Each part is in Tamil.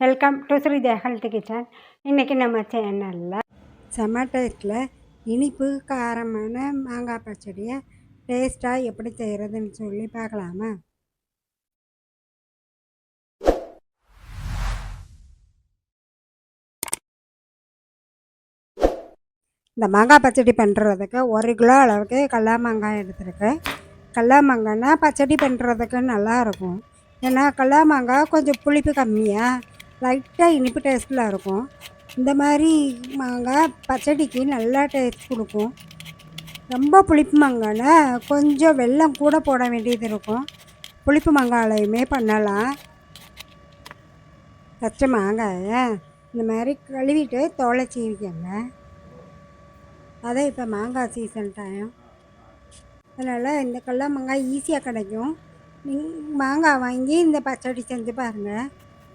வெல்கம் டு ஸ்ரீதே ஹெல்த் கிச்சன் இன்றைக்கி நம்ம சேனலில் செம்ம இனிப்பு காரமான மாங்காய் பச்சடியை டேஸ்ட்டாக எப்படி செய்கிறதுன்னு சொல்லி பார்க்கலாமா? இந்த மாங்காய் பச்சடி பண்ணுறதுக்கு ஒரு கிலோ அளவுக்கு கடலா மாங்காய் எடுத்துருக்கேன் கடல மாங்காய்னா பச்சடி பண்ணுறதுக்கு நல்லா இருக்கும். ஏன்னா கடல மாங்காய் கொஞ்சம் புளிப்பு கம்மியாக லைட்டாக இனிப்பு டேஸ்ட்டில் இருக்கும். இந்த மாதிரி மாங்காய் பச்சடிக்கு நல்லா டேஸ்ட் கொடுக்கும். ரொம்ப புளிப்பு மாங்காய்னா கொஞ்சம் வெல்லம் கூட போட வேண்டியது இருக்கும். புளிப்பு மாங்காயிலையுமே பண்ணலாம். ஃபஸ்ட்டு மாங்காயை இந்த மாதிரி கழுவிட்டு தோலை சீவிக்கங்க. அதே இப்போ மாங்காய் சீசன் டைம் அதனால் இந்த கடல மாங்காய் ஈஸியாக கிடைக்கும். நீங்கள் மாங்காய் வாங்கி இந்த பச்சடி செஞ்சு பாருங்கள்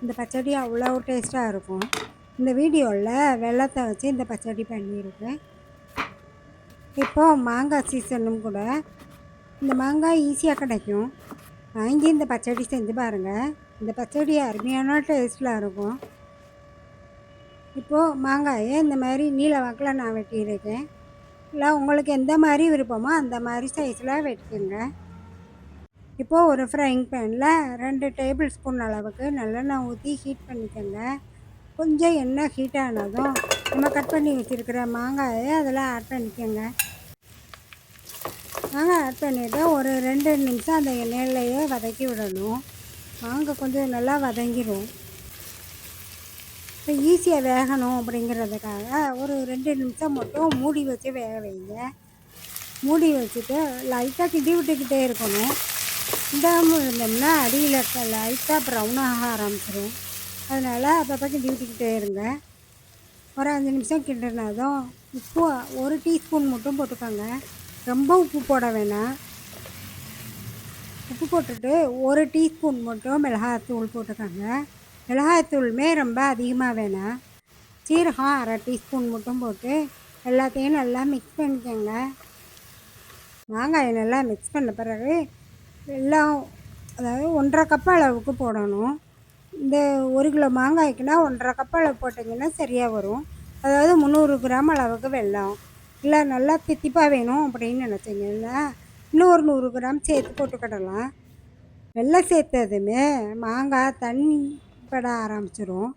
இந்த பச்சடி அவ்வளோ டேஸ்ட்டாக இருக்கும். இந்த வீடியோவில் வெள்ளத்தை வச்சு இந்த பச்சடி பண்ணியிருக்கேன். இப்போது மாங்காய் சீசனும் கூட இந்த மாங்காய் ஈஸியாக கிடைக்கும். வாங்கி இந்த பச்சடி செஞ்சு பாருங்கள் இந்த பச்சடி அருமையான டேஸ்ட்டில் இருக்கும். இப்போது மாங்காயை இந்த மாதிரி நீல வாக்கில் நான் வெட்டியிருக்கேன். இல்லை உங்களுக்கு எந்த மாதிரி விருப்பமோ அந்த மாதிரி சைஸில் வெட்டுங்க. இப்போது ஒரு ஃப்ரைங் பேனில் ரெண்டு டேபிள் ஸ்பூன் அளவுக்கு நல்லெண்ணெய் ஊற்றி ஹீட் பண்ணிக்கோங்க. கொஞ்சம் எண்ணெய் ஹீட் ஆனதும் நம்ம கட் பண்ணி வச்சுருக்கிற மாங்காயை அதில் ஆட் பண்ணிக்கோங்க. மாங்காய் ஆட் பண்ணிவிட்டு ஒரு ரெண்டு நிமிஷம் அந்த எண்ணெயிலையே வதக்கி விடணும். மாங்காய் கொஞ்சம் நல்லா வதங்கிடும் இப்போ ஈஸியாக வேகணும் அப்படிங்கிறதுக்காக ஒரு ரெண்டு நிமிஷம் மட்டும் மூடி வச்சு வேக வைங்க. மூடி வச்சுட்டு லைட்டாக கிண்டி விட்டுக்கிட்டே இருக்கணும். கிண்டாமல் இருந்தோம்னா அடியில் இருக்க லைட்டாக ப்ரௌன் ஆக ஆரம்பிச்சிடும் அதனால் அப்பப்போ கிண்டி இருங்க. ஒரு அஞ்சு நிமிஷம் கிண்டினதும் உப்பு ஒரு டீஸ்பூன் மட்டும் போட்டுக்கோங்க. ரொம்ப உப்பு போட வேணாம். உப்பு போட்டுட்டு ஒரு டீஸ்பூன் மட்டும் மிளகாத்தூள் போட்டுக்கோங்க. மிளகாத்தூளுமே ரொம்ப அதிகமாக வேணாம். சீரகம் அரை டீஸ்பூன் மட்டும் போட்டு எல்லாத்தையும் நல்லா மிக்ஸ் பண்ணிக்கோங்க. மாங்காயை நல்லா மிக்ஸ் பண்ண பிறகு எல்லாம் அதாவது ஒன்றரை கப் அளவுக்கு போடணும். இந்த ஒரு கிலோ மாங்காய்க்குனா ஒன்றரை கப் அளவு போட்டிங்கன்னா சரியாக வரும். அதாவது முந்நூறு கிராம் அளவுக்கு வெல்லம். இல்லை நல்லா தித்திப்பாக வேணும் அப்படின்னு நினச்சிங்கன்னா இன்னும் ஒரு நூறு கிராம் சேர்த்து போட்டுக்கிடலாம் வெள்ளம் சேர்த்ததுமே மாங்காய் தண்ணி பட ஆரம்பிச்சிடும்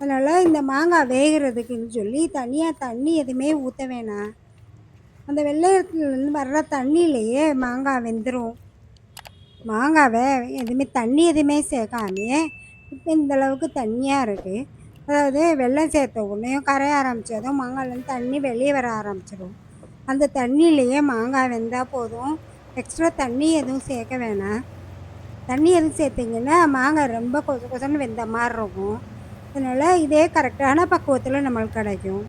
அதனால் இந்த மாங்காய் வேகிறதுக்குன்னு சொல்லி தனியாக தண்ணி எதுவுமே ஊற்ற வேணாம். அந்த வெள்ளையத்துலேருந்து வர்ற தண்ணியிலையே மாங்காய் வெந்துடும் மாங்காவை எதுவுமே தண்ணி எதுவுமே சேர்க்காமே இப்போ இந்தளவுக்கு தண்ணியாக இருக்குது அதாவது வெள்ளம் சேர்த்த உடனேயும் கரைய ஆரம்பித்ததும் மாங்காய்லேருந்து தண்ணி வெளியே வர ஆரம்பிச்சிடும் அந்த தண்ணியிலையே மாங்காய் வெந்தால் போதும். எக்ஸ்ட்ரா தண்ணி எதுவும் சேர்க்க வேணாம். தண்ணி எதுவும் சேர்த்திங்கன்னா மாங்காய் ரொம்ப கொச கொசன்னு வெந்த மாதிரி இருக்கும். அதனால் இதே கரெக்டான பக்குவத்தில் நம்மளுக்கு கிடைக்கும்.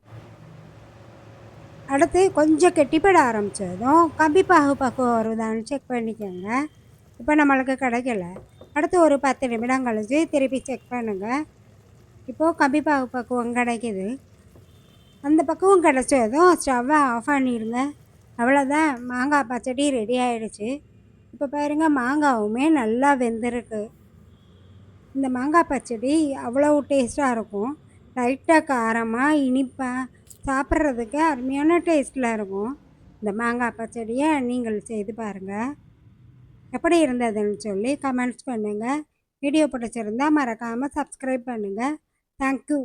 அடுத்து கொஞ்சம் கெட்டிப்பட ஆரம்பித்ததும் கம்பி பாகு பக்குவம் வருதான்னு செக் பண்ணிக்கோங்க. இப்போ நம்மளுக்கு கிடைக்கல. அடுத்து ஒரு பத்து நிமிடம் கழிச்சு திருப்பி செக் பண்ணுங்கள் இப்போது கம்பி பாகு பக்குவம் கிடைக்கிது. அந்த பக்குவம் கிடச்சதும் ஸ்டவ்வை ஆஃப் பண்ணிடுங்க அவ்வளோதான் மாங்காய் பச்சடி ரெடி ஆகிடுச்சு இப்போ பாருங்கள் மாங்காவுமே நல்லா வெந்திருக்கு. இந்த மாங்காய் பச்சடி அவ்வளோ டேஸ்ட்டாக இருக்கும். லைட்டாக காரமாக இனிப்பாக சாப்பிட்றதுக்கு அருமையான டேஸ்ட்டில் இருக்கும். இந்த மாங்காய் பச்சடியை நீங்கள் செய்து பாருங்கள் எப்படி இருந்ததுன்னு சொல்லி கமெண்ட்ஸ் பண்ணுங்கள் வீடியோ பிடிச்சிருந்தால் மறக்காமல் சப்ஸ்கிரைப் பண்ணுங்கள் தேங்க்யூ